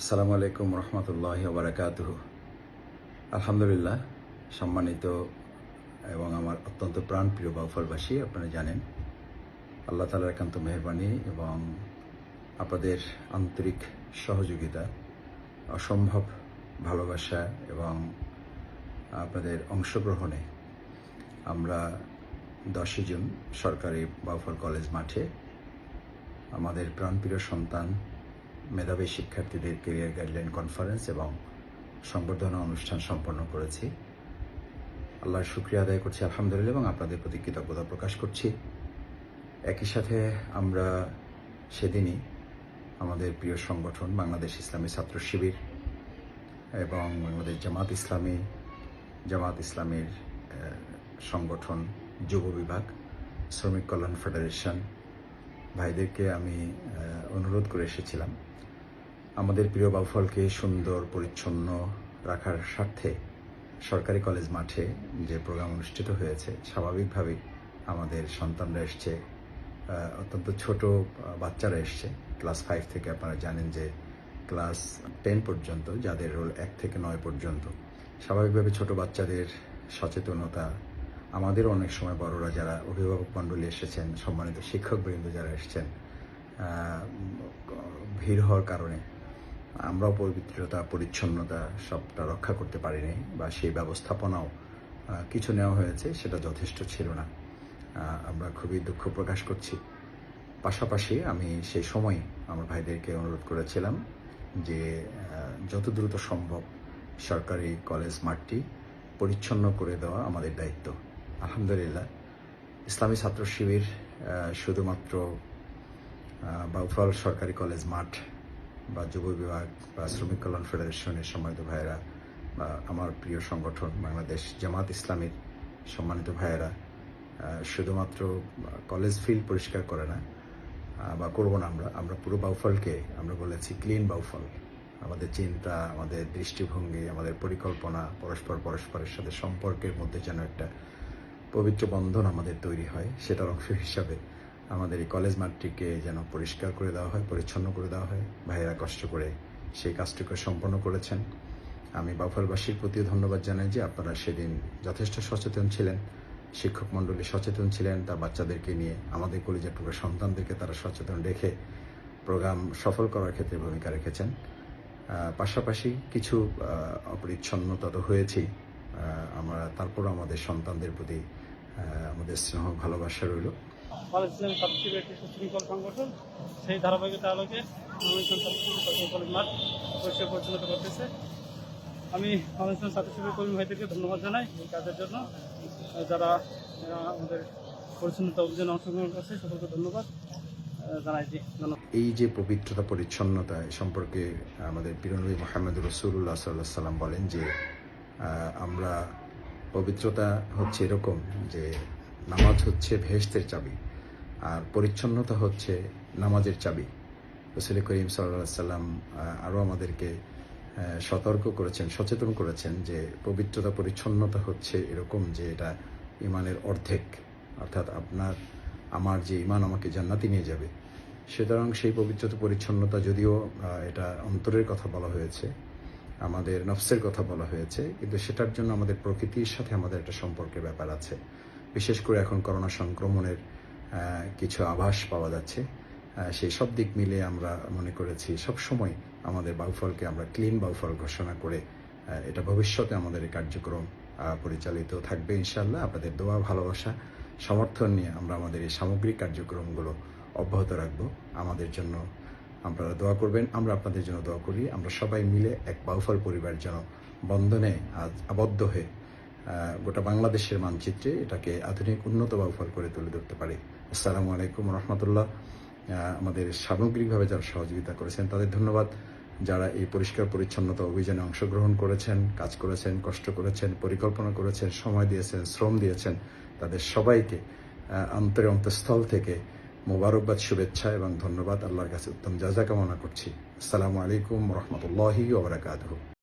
আসসালামু আলাইকুম রহমতুল্লাহ বারাকাত আলহামদুলিল্লাহ, সম্মানিত এবং আমার অত্যন্ত প্রাণপ্রিয় বাউফলবাসী, আপনারা জানেন, আল্লাহ তালার একান্ত মেহরবানি এবং আপনাদের আন্তরিক সহযোগিতা, অসম্ভব ভালোবাসা এবং আপনাদের অংশগ্রহণে আমরা দশই জুন সরকারি বাউফল কলেজ মাঠে আমাদের প্রাণপ্রিয় সন্তান মেধাবী শিক্ষার্থীদের কেরিয়ার গাইডলাইন কনফারেন্স এবং সংবর্ধনা অনুষ্ঠান সম্পন্ন করেছি। আল্লাহর শুক্রিয়া আদায় করছি, আলহামদুলিল্লাহ, এবং আপনাদের প্রতি কৃতজ্ঞতা প্রকাশ করছি। একই সাথে আমরা সেদিনই আমাদের প্রিয় সংগঠন বাংলাদেশ ইসলামী ছাত্র শিবির এবং বাংলাদেশ জামাত ইসলামী, জামাত ইসলামীর সংগঠন যুব বিভাগ, শ্রমিক কল্যাণ ফেডারেশন ভাইদেরকে আমি অনুরোধ করে এসেছিলাম। আমাদের প্রিয় বাউফলকে সুন্দর, পরিচ্ছন্ন রাখার স্বার্থে সরকারি কলেজ মাঠে যে প্রোগ্রাম অনুষ্ঠিত হয়েছে স্বাভাবিকভাবেই আমাদের সন্তানরা এসছে অত্যন্ত ছোট বাচ্চারা এসছে। ক্লাস ফাইভ থেকে আপনারা জানেন যে ক্লাস টেন পর্যন্ত, যাদের রোল এক থেকে নয় পর্যন্ত, স্বাভাবিকভাবে ছোট বাচ্চাদের সচেতনতা। আমাদের অনেক সময় বড়রা যারা অভিভাবক মণ্ডলী এসেছেন, সম্মানিত শিক্ষকবৃন্দ যারা এসেছেন ভিড় হওয়ার কারণে আমরাও পবিত্রতা, পরিচ্ছন্নতা সবটা রক্ষা করতে পারিনি বা সেই ব্যবস্থাপনাও কিছু নেওয়া হয়েছে, সেটা যথেষ্ট ছিল না। আমরা খুবই দুঃখ প্রকাশ করছি। পাশাপাশি আমি সেই সময় আমার ভাইদেরকে অনুরোধ করেছিলাম যে যত দ্রুত সম্ভব সরকারি কলেজ মাঠটি পরিচ্ছন্ন করে দেওয়া আমাদের দায়িত্ব। আলহামদুলিল্লাহ। ইসলামী ছাত্র শিবির শুধুমাত্র বাউফল সরকারি কলেজ মাঠ বা যুব বিভাগ বা শ্রমিক কল্যাণ ফেডারেশনের সম্মানিত ভাইয়েরা বা আমার প্রিয় সংগঠন বাংলাদেশ জামাত ইসলামীর সম্মানিত ভাইয়েরা শুধুমাত্র কলেজ ফিল্ড পরিষ্কার করে না বা করব না আমরা আমরা পুরো বাউফলকে আমরা বলেছি ক্লিন বাউফল। আমাদের চিন্তা, আমাদের দৃষ্টিভঙ্গি, আমাদের পরিকল্পনা, পরস্পর পরস্পরের সাথে সম্পর্কের মধ্যে যেন একটা পবিত্র বন্ধন আমাদের তৈরি হয়, সেটার অংশ হিসাবে আমাদের এই কলেজ মাঠটিকে যেন পরিষ্কার করে দেওয়া হয়, পরিচ্ছন্ন করে দেওয়া হয়। ভাইয়েরা কষ্ট করে সেই কাজটুকু সম্পন্ন করেছেন। আমি বাফলবাসীর প্রতিও ধন্যবাদ জানাই যে আপনারা সেদিন যথেষ্ট সচেতন ছিলেন। শিক্ষক মণ্ডলী সচেতন ছিলেন, তার বাচ্চাদেরকে নিয়ে আমাদের কলেজের টুকরো সন্তানদেরকে তারা সচেতন রেখে প্রোগ্রাম সফল করার ক্ষেত্রে ভূমিকা রেখেছেন। পাশাপাশি কিছু অপরিচ্ছন্নতা তো হয়েছেই। আমরা তারপর আমাদের সন্তানদের প্রতি আমাদের স্নেহ ভালোবাসা রইল। কলেজ ইসলামী ছাত্রশিবির একটি সুশৃঙ্খল সংগঠন। সেই ধারাবাহিকতা আলোকে কলেজ মাঠ পরিষ্কার পরিচ্ছন্নত করতেছে। আমি কলেজ ইসলাম ছাত্রশিবির কর্মী ভাইদেরকে ধন্যবাদ জানাই এই কাজের জন্য। যারা আমাদের পরিচ্ছন্নতা অভিযানে অংশগ্রহণ করছে, সকলকে ধন্যবাদ। এই যে পবিত্রতা, পরিচ্ছন্নতা সম্পর্কে আমাদের পিরনবী মোহাম্মদ রসুল্লাহ সাল্লাহ সাল্লাম বলেন যে আমরা পবিত্রতা হচ্ছে এরকম যে নামাজ হচ্ছে ভেস্তের চাবি, আর পরিচ্ছন্নতা হচ্ছে নামাজের চাবি। রসুল করিম সাল্লাহ সাল্লাম আরও আমাদেরকে সতর্ক করেছেন, সচেতন করেছেন যে পবিত্রতা, পরিচ্ছন্নতা হচ্ছে এরকম যে এটা ইমানের অর্ধেক, অর্থাৎ আপনার, আমার যে ইমান আমাকে জান্নাতি নিয়ে যাবে। সুতরাং সেই পবিত্রতা, পরিচ্ছন্নতা যদিও এটা অন্তরের কথা বলা হয়েছে, আমাদের নফসের কথা বলা হয়েছে, কিন্তু সেটার জন্য আমাদের প্রকৃতির সাথে আমাদের একটা সম্পর্কের ব্যাপার আছে। বিশেষ করে এখন করোনা সংক্রমণের কিছু আভাস পাওয়া যাচ্ছে। সেই সব দিক মিলে আমরা মনে করেছি সব সময় আমাদের বাউফলকে আমরা ক্লিন বাউফল ঘোষণা করে এটা ভবিষ্যতে আমাদের এই কার্যক্রম পরিচালিত থাকবে ইনশাল্লাহ আপনাদের দোয়া, ভালোবাসা, সমর্থন নিয়ে আমরা আমাদের এই সামগ্রিক কার্যক্রমগুলো অব্যাহত রাখব। আমাদের জন্য আপনারা দোয়া করবেন, আমরা আপনাদের জন্য দোয়া করি। আমরা সবাই মিলে এক বাউফল পরিবার যেন বন্ধনে আজ আবদ্ধ হয়ে গোটা বাংলাদেশের মানচিত্রে এটাকে আধুনিক উন্নত বাউফল করে তুলে ধরতে পারি। আসসালামু আলাইকুম রহমতুল্লাহ। আমাদের সামগ্রিকভাবে যারা সহযোগিতা করেছেন তাদের ধন্যবাদ। যারা এই পরিষ্কার পরিচ্ছন্নতা অভিযানে অংশগ্রহণ করেছেন কাজ করেছেন কষ্ট করেছেন পরিকল্পনা করেছেন সময় দিয়েছেন শ্রম দিয়েছেন তাদের সবাইকে আহ, অন্তরে অন্তঃস্থল থেকে মোবারকবাদ শুভেচ্ছা এবং ধন্যবাদ। আল্লাহর কাছে উত্তম যা যা কামনা করছি। আসসালামু আলাইকুম রহমতুল্লাহি ওবরাকাতহ